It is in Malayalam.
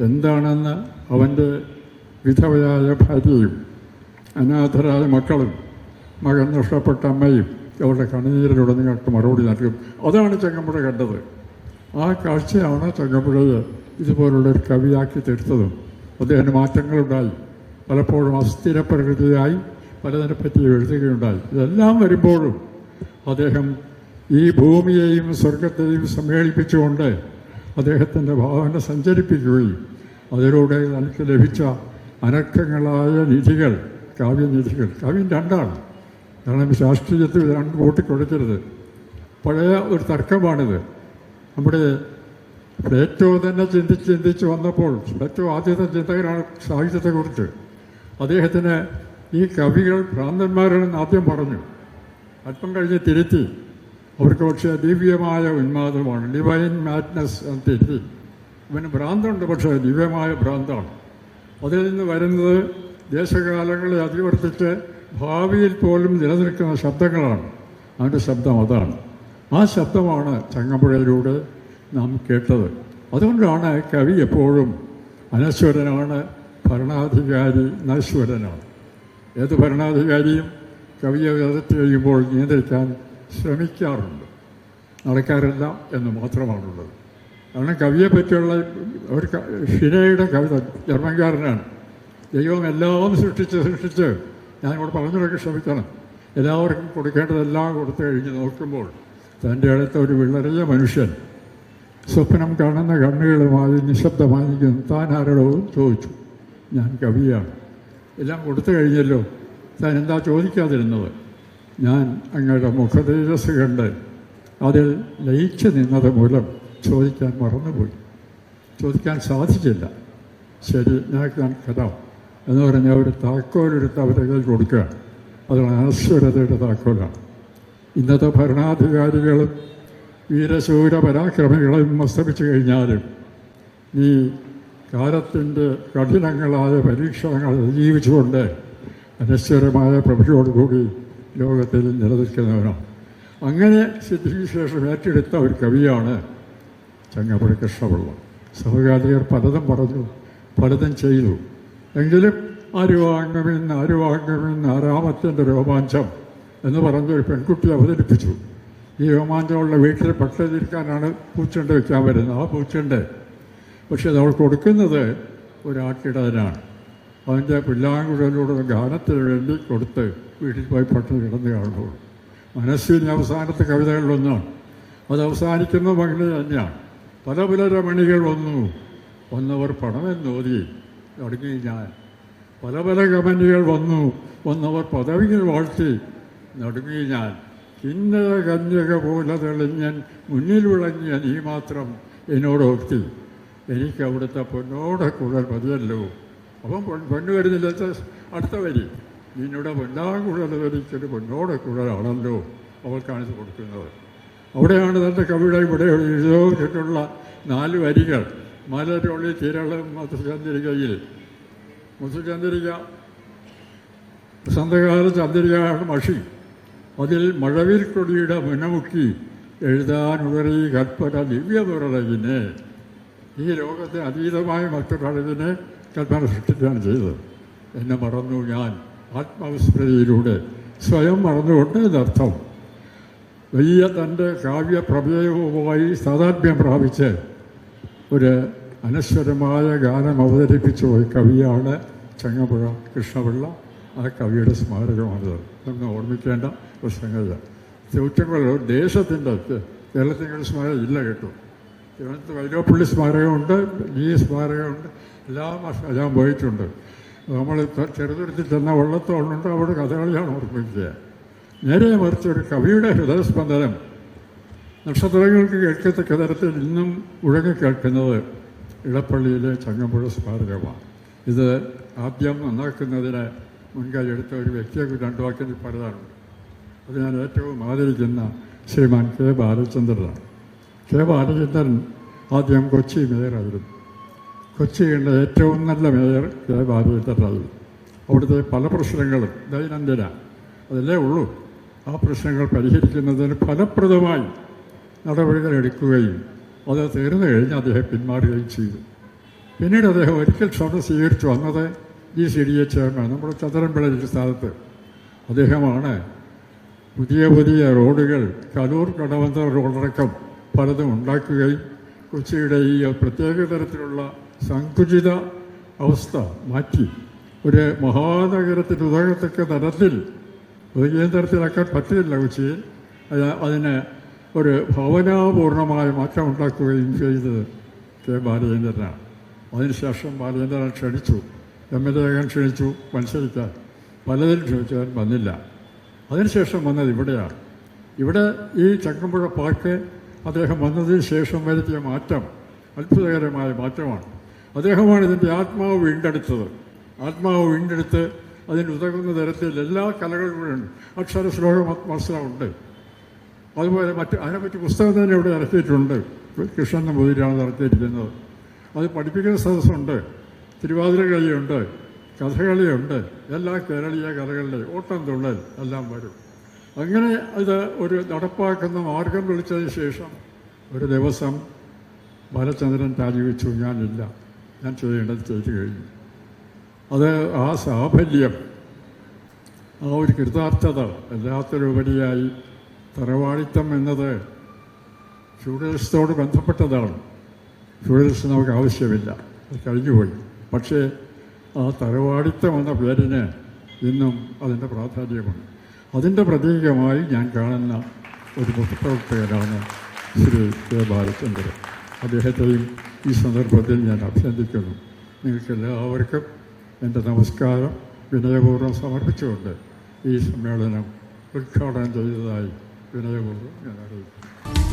എന്താണെന്ന് അവന്റെ വിധവയായ ഭാര്യയും അനാഥരായ മക്കളും മകൻ നഷ്ടപ്പെട്ട അമ്മയും അവരുടെ കണ്ണീരിലൂടെ നിങ്ങൾക്ക് മറുപടി നൽകും. അതാണ് ചെങ്ങമ്പുഴ കണ്ടത്. ആ കാഴ്ചയാണ് ചെങ്ങമ്പുഴയെ ഇതുപോലുള്ള ഒരു കവിയാക്കി തീർത്തതും. അദ്ദേഹത്തിന് മാറ്റങ്ങളുണ്ടായി. പലപ്പോഴും അസ്ഥിര പ്രകൃതിയായി പലതിനെപ്പറ്റി എഴുതുകയുണ്ടായി. ഇതെല്ലാം വരുമ്പോഴും അദ്ദേഹം ഈ ഭൂമിയെയും സ്വർഗത്തെയും സമ്മേളിപ്പിച്ചുകൊണ്ട് അദ്ദേഹത്തിന്റെ ഭാവന സഞ്ചരിപ്പിക്കുകയും അതിലൂടെ തനിക്ക് ലഭിച്ച അനക്കങ്ങളായ നിധികൾ കാവ്യനിധികൾ കാവ്യം രണ്ടാണ്. കാരണം ശാസ്ത്രീയത്തിൽ രണ്ട് കൂട്ടിക്കൊടുക്കരുത്. പഴയ ഒരു തർക്കമാണിത്. നമ്മുടെ പ്ലേറ്റോ തന്നെ ചിന്തിച്ച് ചിന്തിച്ച് വന്നപ്പോൾ പ്ലേറ്റോ ആദ്യത്തെ ചിന്തകനാണ് സാഹിത്യത്തെക്കുറിച്ച്. അദ്ദേഹത്തിന് ഈ കവികൾ ഭ്രാന്തന്മാരാണെന്ന് ആദ്യം പറഞ്ഞു. അല്പം കഴിഞ്ഞ് തിരുത്തി. അവർക്ക് പക്ഷേ ദിവ്യമായ ഉന്മാദമാണ്. ഡിവൈൻ മാറ്റ്നസ് ആൻഡ് തിരുത്തി ഇവന് ഭ്രാന്തുണ്ട് പക്ഷേ ദിവ്യമായ ഭ്രാന്താണ്. അതിൽ നിന്ന് വരുന്നത് ദേശകാലങ്ങളെ അതിവർത്തിച്ച് ഭാവിയിൽ പോലും നിലനിൽക്കുന്ന ശബ്ദങ്ങളാണ്. അവന്റെ ശബ്ദം അതാണ്. ആ ശബ്ദമാണ് ചങ്ങമ്പുഴയിലൂടെ നാം കേട്ടത്. അതുകൊണ്ടാണ് കവി എപ്പോഴും അനശ്വരനാണ് ഭരണാധികാരി നശ്വരനാണ്. ഏത് ഭരണാധികാരിയും കവിയെ എതിർത്ത് കഴിയുമ്പോൾ നിയന്ത്രിക്കാൻ ശ്രമിക്കാറുണ്ട്. നടക്കാറില്ല എന്ന് മാത്രമാണുള്ളത്. കാരണം കവിയെ പറ്റിയുള്ള ഒരു ഷിനയുടെ കവിത ജർമ്മൻകാരനാണ് ദൈവം എല്ലാം സൃഷ്ടിച്ച് സൃഷ്ടിച്ച് ഞാനിവിടെ പറഞ്ഞു പറഞ്ഞതൊക്കെ ശ്രമിക്കണം. എല്ലാവർക്കും കൊടുക്കേണ്ടതെല്ലാം കൊടുത്തു കഴിഞ്ഞ് നോക്കുമ്പോൾ തന്റെ അടുത്ത ഒരു വിളറിയ മനുഷ്യൻ സ്വപ്നം കാണുന്ന കണ്ണുകളുമായി നിശബ്ദമായി താൻ ആരോടോ ചോദിച്ചു ഞാൻ കവിയാണ്. എല്ലാം കൊടുത്തു കഴിഞ്ഞല്ലോ. താൻ എന്താ ചോദിക്കാതിരുന്നത്? ഞാൻ അങ്ങയുടെ മുഖതേജസ് കണ്ട് അതിൽ ലയിച്ചു നിന്നത് മൂലം ചോദിക്കാൻ മറന്നുപോയി. ചോദിക്കാൻ സാധിച്ചില്ല. ശരി ഞാൻ ഞാൻ കഥാം എന്ന് പറഞ്ഞാൽ ഒരു താക്കോലെടുത്ത് അവരുടെ കയ്യിൽ കൊടുക്കുകയാണ് അത് അനശ്വരതയുടെ താക്കോലാണ്. ഇന്നത്തെ ഭരണാധികാരികളും വീരശൂര പരാക്രമികളും മസ്തപിച്ചു കഴിഞ്ഞാലും ഈ കാലത്തിന്റെ കഠിനങ്ങളായ പരീക്ഷണങ്ങൾ ജീവിച്ചുകൊണ്ട് അനശ്വരമായ പ്രഭയോടുകൂടി ലോകത്തിൽ നിലനിൽക്കുന്നവനോ. അങ്ങനെ സിദ്ധിവിശേഷം ഏറ്റെടുത്ത ഒരു കവിയാണ് ചങ്ങപ്പുഴ കൃഷ്ണപിള്ള. സഹകാരികർ പലതും പറഞ്ഞു പലതും ചെയ്തു. എങ്കിലും ആരുവാങ്ങമെന്ന് ആരുവാങ്ങമെന്ന് ആരാമത്തിന്റെ രോമാഞ്ചം എന്ന് പറഞ്ഞൊരു പെൺകുട്ടി അവതരിപ്പിച്ചു. ഈ രോമാഞ്ചമുള്ള വീട്ടിൽ പട്ടതിരിക്കാനാണ് പൂച്ചണ്ട് വയ്ക്കാൻ വരുന്നത്. ആ പൂച്ചണ്ട്. പക്ഷേ അത് അവൾ കൊടുക്കുന്നത് ഒരാട്ടിടയനാണ്. അവന്റെ പുല്ലാങ്കുഴലിലൂടെ ഗാനത്തിന് വേണ്ടി കൊടുത്ത് വീട്ടിൽ പോയി പട്ടം കിടന്ന് കാണുമ്പോൾ മനസ്സിന് അവസാനത്തെ കവിതകളിലൊന്നാണ് അത് അവസാനിക്കുന്ന മകന് തന്നെയാണ്. പല പല രമണികൾ വന്നു വന്നവർ പണമെന്നോതി. തുടങ്ങി ഞാൻ. പല പല കമന്റുകൾ വന്നു വന്നവർ പദവികൾ വാഴ്ത്തി. നടുങ്ങി ഞാൻ. കിന്നര കന്യക പോലെ തെളിഞ്ഞൻ മുന്നിൽ വിളങ്ങിയ നീ മാത്രം എന്നോടോർത്തി എനിക്ക് അവിടുത്തെ പൊന്നോടെ കൂടുതൽ മതിയല്ലോ. അപ്പം പെണ്ണ് വരുന്നില്ല അടുത്ത വരി. നിന്നുടെ കൂടുതൽ വരിക്കൊരു പെണ്ണോടെ കൂടുതലാണല്ലോ അവൾ കാണിച്ചു കൊടുക്കുന്നത്. അവിടെയാണ് തന്റെ കവിയുടെ ഇവിടെ എഴുതിയിട്ടുള്ള നാല് വരികൾ. മലരൊളി തിരളും മധുചന്ദ്രികയിൽ. മധുചന്ദ്രിക വസന്തകാല ചന്ദ്രികയാണ് മഷി. അതിൽ മഴവിൽ കൊടിയുടെ മുനമുക്കി എഴുതാനുതറി കൽപ്പന ദിവ്യമുറളകിനെ ഈ ലോകത്തെ അതീതമായ മറ്റൊരളവിനെ കൽപ്പന സൃഷ്ടിക്കുകയാണ് ചെയ്തത് എന്നെ മറന്നു ഞാൻ ആത്മവിസ്മൃതിയിലൂടെ സ്വയം മറന്നുകൊണ്ട് എന്നർത്ഥം. വലിയ തന്റെ കാവ്യപ്രമേയവുമായി സാധാത്മ്യം പ്രാപിച്ച് ഒരു അനശ്വരമായ ഗാനം അവതരിപ്പിച്ച ഒരു കവിയാണ് ചങ്ങമ്പുഴ കൃഷ്ണപിള്ള. ആ കവിയുടെ സ്മാരകമാണിത്. നമ്മൾ ഓർമ്മിക്കേണ്ട ഒരു സംഗതിയാണ് ചൂറ്റങ്കുളം ദേശത്തിന്റെ കേരളത്തിന്റെ സ്മാരകം ഇല്ല കേട്ടോ. തിരുവനന്തപുരത്ത് വൈലോപ്പള്ളി സ്മാരകമുണ്ട് ഈ സ്മാരകമുണ്ട് എല്ലാം വർഷവും ഞാൻ പോയിട്ടുണ്ട് നമ്മൾ ചെറുതുരുത്തിൽ ചെന്ന വള്ളത്തോളുണ്ട് അവിടെ കഥകളിയാണ് ഓർമ്മിക്കുക നേരെ മറിച്ച് ഒരു കവിയുടെ ഹൃദയസ്പന്ദനം. നക്ഷത്രങ്ങൾക്ക് കേൾക്കത്തക്ക തരത്തിൽ ഇന്നും മുഴങ്ങി കേൾക്കുന്നത് ഇടപ്പള്ളിയിലെ ചങ്ങമ്പുഴ സ്മാരകമാണ്. ഇത് ആദ്യം നന്നാക്കുന്നതിന് മുൻകൈ എടുത്ത ഒരു വ്യക്തിയെ രണ്ടു വാക്കിൽ പറയാറുണ്ട് അത് ഞാൻ ഏറ്റവും ആദരിക്കുന്ന ശ്രീമാൻ കെ ബാലചന്ദ്രനാണ്. കെ ബാലചന്ദ്രൻ ആദ്യം കൊച്ചി മേയറായിരുന്നു കൊച്ചിയുടെ ഏറ്റവും നല്ല മേയർ കെ ബാലചന്ദ്രനായിരുന്നു അവിടുത്തെ പല പ്രശ്നങ്ങളും ദൈനംദിന അതല്ലേ ഉള്ളൂ. ആ പ്രശ്നങ്ങൾ പരിഹരിക്കുന്നതിന് ഫലപ്രദമായി നടപടികൾ എടുക്കുകയും അത് തീർന്നു കഴിഞ്ഞ് അദ്ദേഹം പിന്മാറുകയും ചെയ്തു. പിന്നീട് അദ്ദേഹം ഒരിക്കൽ ക്ഷമ സ്വീകരിച്ചു. വന്നത് ഈ സി ഡി എ ചെയർമാൻ നമ്മുടെ ചന്ദ്രൻപിള്ള സ്ഥാനത്ത് അദ്ദേഹമാണ് പുതിയ പുതിയ റോഡുകൾ കലൂർ കടവന്ത റോഡടക്കം പലതും ഉണ്ടാക്കുകയും കൊച്ചിയുടെ ഈ പ്രത്യേക തരത്തിലുള്ള സങ്കുചിത അവസ്ഥ മാറ്റി ഒരു മഹാനഗരത്തിന് ഉതകത്തക്ക തരത്തിൽ ഉതകിയ തരത്തിലാക്കാൻ പറ്റില്ല കൊച്ചിയിൽ അത് അതിന് ഒരു ഭവനാപൂർണമായ മാറ്റം ഉണ്ടാക്കുകയും ചെയ്തത് കെ ബാലചന്ദ്രനാണ്. അതിനുശേഷം ബാലചന്ദ്രൻ ക്ഷണിച്ചു. എം എൽ എ ക്ഷണിച്ചു. മത്സരിക്കാൻ പലതിലും ക്ഷണിച്ചാൽ വന്നില്ല. അതിനുശേഷം വന്നത് ഇവിടെയാണ്. ഇവിടെ ഈ ചക്കമ്പുഴ പാർക്ക് അദ്ദേഹം വന്നതിന് ശേഷം വരുത്തിയ മാറ്റം അത്ഭുതകരമായ മാറ്റമാണ്. അദ്ദേഹമാണ് ഇതിന്റെ ആത്മാവ് വീണ്ടെടുത്തത്. ആത്മാവ് വീണ്ടെടുത്ത് അതിന് ഉതകുന്ന തരത്തിൽ എല്ലാ കലകളും കൂടെ ഉണ്ട് അക്ഷര ശ്ലോകം മത്സരമുണ്ട് അതുപോലെ മറ്റ് അതിനെപ്പറ്റി പുസ്തകം തന്നെ ഇവിടെ ഇറക്കിയിട്ടുണ്ട് കൃഷ്ണൻ നമ്പൂതിരിയാണ് ഇറക്കിയിരിക്കുന്നത് അത് പഠിപ്പിക്കുന്ന സദസ്സുണ്ട്. തിരുവാതിര കളിയുണ്ട്. കഥകളിയുണ്ട്. എല്ലാ കേരളീയ കലകളിലെ ഓട്ടം തുള്ളൽ എല്ലാം വരും. അങ്ങനെ ഇത് ഒരു നടപ്പാക്കുന്ന മാർഗം വിളിച്ചതിന് ശേഷം ഒരു ദിവസം ബാലചന്ദ്രൻ രാജിവെച്ചു. ഞാനില്ല. ഞാൻ ചെയ്യേണ്ടത് ചെയ്തു കഴിഞ്ഞു. അത് ആ സാഫല്യം ആ ഒരു കൃതാർത്ഥത എല്ലാത്തിലുപരിയായി തറവാടിത്തം എന്നത് ഫ്യൂഡലിസത്തോട് ബന്ധപ്പെട്ടതാണ്. ഫ്യൂഡലിസം നമുക്ക് ആവശ്യമില്ല. അത് കഴിഞ്ഞുപോയി. പക്ഷേ ആ തറവാടിത്തം എന്ന പേരിന് ഇന്നും അതിന്റെ പ്രാധാന്യമുണ്ട്. അതിന്റെ പ്രതീകമായി ഞാൻ കാണുന്ന ഒരു പൊതുപ്രവർത്തകനാണ് ശ്രീ കെ ബാലചന്ദ്രൻ അദ്ദേഹത്തെയും ഈ സന്ദർഭത്തിൽ ഞാൻ അഭിനന്ദിക്കുന്നു. നിങ്ങൾക്ക് എല്ലാവർക്കും എന്റെ നമസ്കാരം. വിനയപൂർവം സമർപ്പിച്ചുകൊണ്ട് ഈ സമ്മേളനം ഉദ്ഘാടനം ചെയ്തതായി വിനയപൂർവം ഞാൻ അറിയിക്കുന്നു.